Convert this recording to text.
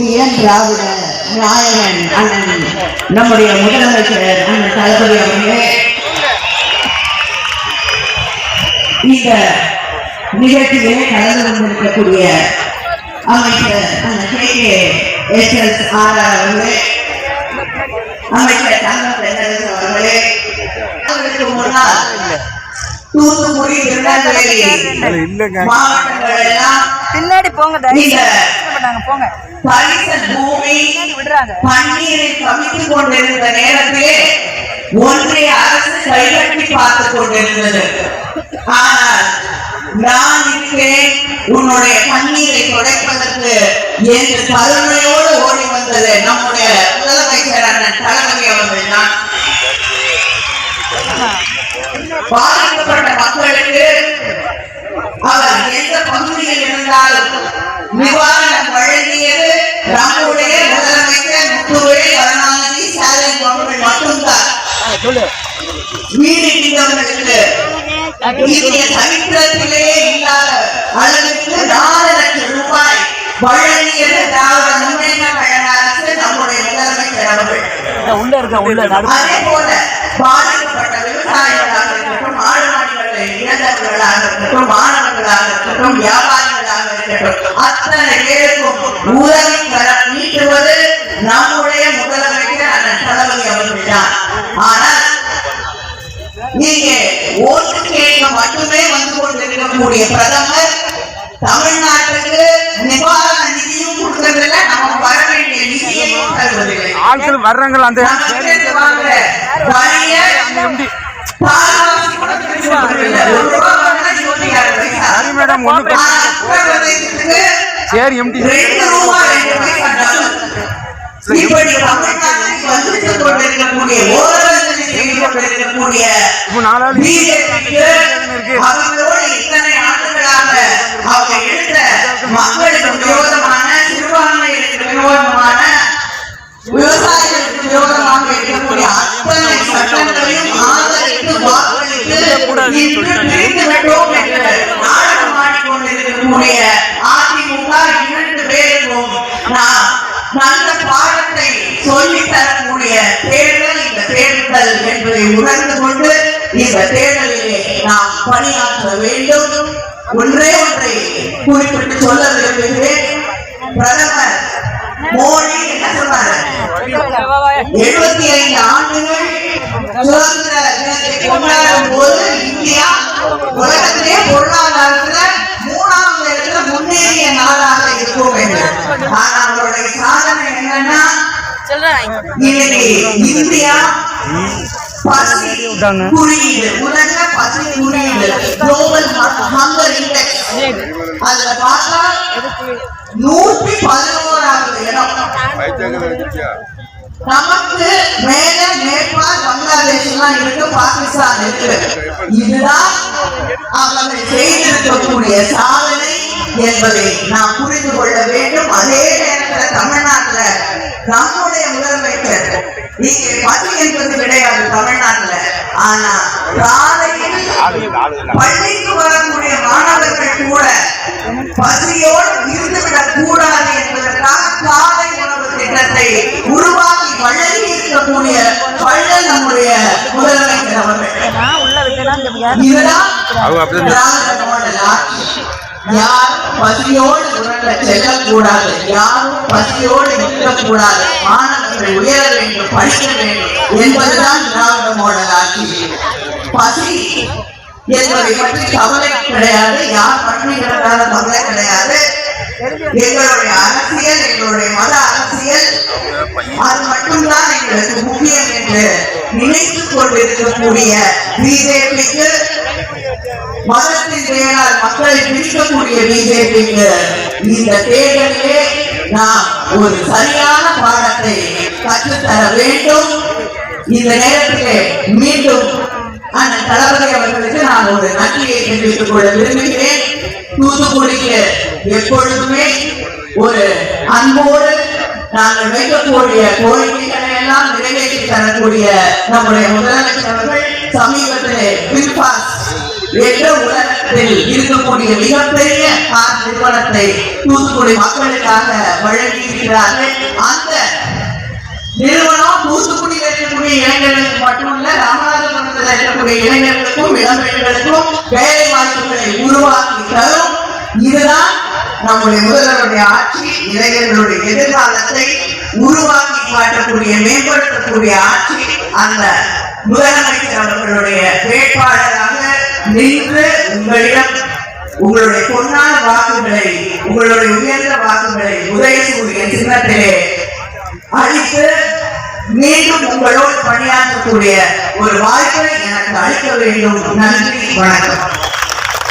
Indian திராவிட நாயகன் அண்ணன் நம்முடைய முதலமைச்சர் அண்ணன் தளபதி அவர்களே இந்த நிகழ்ச்சியிலே கலந்து கொண்டிருக்கக்கூடிய அமைச்சர் கே. கே. எஸ். எஸ். ஆர். அவர்களே அமைச்சர் தங்க பெண்ணரசு அவர்களே அவர்களுக்கு முன்னால் தூத்துக்குடி திருநெல்வேலி இல்லைங்க. மாவட்டங்கள் எல்லாம் பின்னாடி போங்க போங்க. பரிசல் பூமி பன்னீரை கவித்துக் கொண்டிருந்த நேரத்திலே ஒன்றிய அரசு கைகட்டி பார்த்துக் கொண்டிருந்தது. ஆனால் நான் இருக்கிறேன் உன்னுடைய கண்ணீரை துடைப்பதற்கு என்று கருணையோடு ஓடி வந்தது நம்முடைய முதலமைச்சர் அண்ணன் தளபதி அவர்கள் தான். பாதிக்கப்பட்ட மக்களுக்கு அவர் எந்த பகுதியில் இருந்தாலும் நிவாரணம் வழங்கியது நம்முடைய முதலமைச்சர் முத்துவே கருணாநிதி ஸ்டாலின் அவர்கள் மட்டும்தான். வீடு இடிந்தவர்களுக்கு இந்திய சரித்திரத்திலேயே இல்லாத அளவுக்கு நாலு லட்சம் ரூபாய் வழங்கியது திராவிட முன்னேற்ற கழக அரசு நம்முடைய முதலமைச்சர் அவர்கள். உள்ள இருக்க உள்ள அதே போல பாதிக்கப்பட்ட விவசாயிகளாக இருக்கட்டும் ஆடு மாடுகளை இழந்தவர்களாக இருக்கட்டும் மாணவர்களாக இருக்கட்டும் வியாபாரிகளாக அத்தனை பேருக்கும் உதவி கர நீட்டுவது நம்முடைய முதலமைச்சர் அண்ணன் தளபதி அவர்கள் தான் ஆனால் நீங்க ஓட்டு கேட்க மட்டுமே வந்து கொண்டிருக்கக்கூடிய பிரதமர் தமிழ்நாட்டுக்கு நிவாரண நிதியும் கொடுக்கறதில்ல நமக்கு வர வேண்டிய நிதியையும் தருவதில்லை ஆட்கள் வர்றாங்களா அந்த மேடம் உத்தரப்பிரதேசத்துக்கு சரி எம்டி இப்போ நாலாவது எடுத்த மக்களுக்கு விரோதமான சிறுபான்மையினருக்கு விரோதமான நல்ல பாடத்தை சொல்லித் தரக்கூடிய தேர்தல் இந்த தேர்தல் என்பதை உணர்ந்து கொண்டு இந்த தேர்தலிலே நாம் பணியாற்ற வேண்டும். ஒன்றே ஒன்றை குறிப்பிட்டு சொல்ல விரும்புகிறேன். பிரதமர் மோடி என்ன சொன்னார்? எழுபத்தி ஐந்து ஆண்டுகள் சுதந்திர தினத்தை கொண்டாடும் போது இந்தியா உலகத்திலே பொருளாதாரத்துல மூணாவது இடத்துல முன்னேறிய நாடாக இருக்கும் என்று ஆனால் அவருடைய இந்தியா பசி குறியீடு. உலக பசி குறியீடு. குளோபல் ஹங்கர் இண்டெக்ஸ் அதுல பார்த்தா நூற்றி பதினோராவது இடம். நமக்கு மேல நேபாள் பங்களாதேஷ் எல்லாம் இருக்கு பாகிஸ்தான் இருக்கு. இதுதான் அவர்கள் செய்திருக்கக்கூடிய சாதனை என்பதை நாம் புரிந்து கொள்ள வேண்டும். அதே நேரத்தில் தமிழ்நாட்டுல நம்முடைய முதலமைச்சர். இங்கே பள்ளி என்பது கிடையாது தமிழ்நாட்டுல. ஆனா காலையில் பள்ளிக்கு வரக்கூடிய மாணவர்கள் கூட பசியோடு இருந்துவிடக் கூடாது என்பதற்காக காலை உணவு திட்டத்தை உருவாக்கி வழங்கி இருக்கக்கூடிய வள்ளல் நம்முடைய முதலமைச்சர் அவர்கள். நான் உள்ள விட்டேன்னா இங்க யார் பசியோடு உணர செல்லக்கூடாது யாரும் பசியோடு மாணவர்கள் உயர வேண்டும் படிக்க வேண்டும் என்பதுதான் திராவிட ஆட்சி பசி என்பதை பற்றி கவலை கிடையாது யார் பட்டினி கவலை கிடையாது. எங்களுடைய அரசியல் எங்களுடைய மத அரசியல் அது மட்டும்தான் எங்களுக்கு முக்கியம் என்று நினைத்துக் கொண்டிருக்கக்கூடிய பிஜேபிக்கு மதத்தின் பெயரால் மக்களை இருக்கக்கூடிய பிஜேபிக்கு இந்த தேர்தலிலே நாம் ஒரு சரியான பாடத்தை கற்றுத்தர வேண்டும். இந்த நேரத்திலே மீண்டும் அந்த தளபதி அவர்களுக்கு நான் ஒரு நன்றியை தெரிவித்துக் கொள்ள விரும்புகிறேன். தூத்துக்குடிக்கு எப்பொழுதுமே ஒரு அன்போடு நாங்கள் வைக்கக்கூடிய கோரிக்கைகளை எல்லாம் நிறைவேற்றி தரக்கூடிய நம்முடைய முதலமைச்சர் அவர்கள் சமீபத்திலே பில்பாஸ் என்ற உலகத்தில் இருக்கக்கூடிய மிகப்பெரிய கார் நிறுவனத்தை தூத்துக்குடி மக்களுக்காக வழங்கி இருக்கிறார்கள் அந்த நிறுவனம் தூத்துக்குடியில் இருக்கக்கூடிய இளைஞர்களுக்கு மட்டுமல்ல ராமநாதபுரத்தில் இருக்கக்கூடிய இளைஞர்களுக்கும் இளம்பெண்களுக்கும் வேலை வாய்ப்புகளை உருவாக்கி தரும். இதுதான் நம்முடைய முதல்வருடைய ஆட்சி. இளைஞர்களுடைய எதிர்காலத்தை உருவாக்கி காட்டக்கூடிய மேம்படுத்தக்கூடிய ஆட்சி. அந்த முதலமைச்சர் அவர்களுடைய வேட்பாளராக நின்று உங்களிடம் உங்களுடைய பொன்னான வாக்குகளை உங்களுடைய உயர்ந்த வாக்குகளை உதயசூரிய சின்னத்திலே அளித்து மீண்டும் உங்களோடு பணியாற்றக்கூடிய ஒரு வாய்ப்பை எனக்கு அளிக்க வேண்டும். நன்றி வணக்கம்.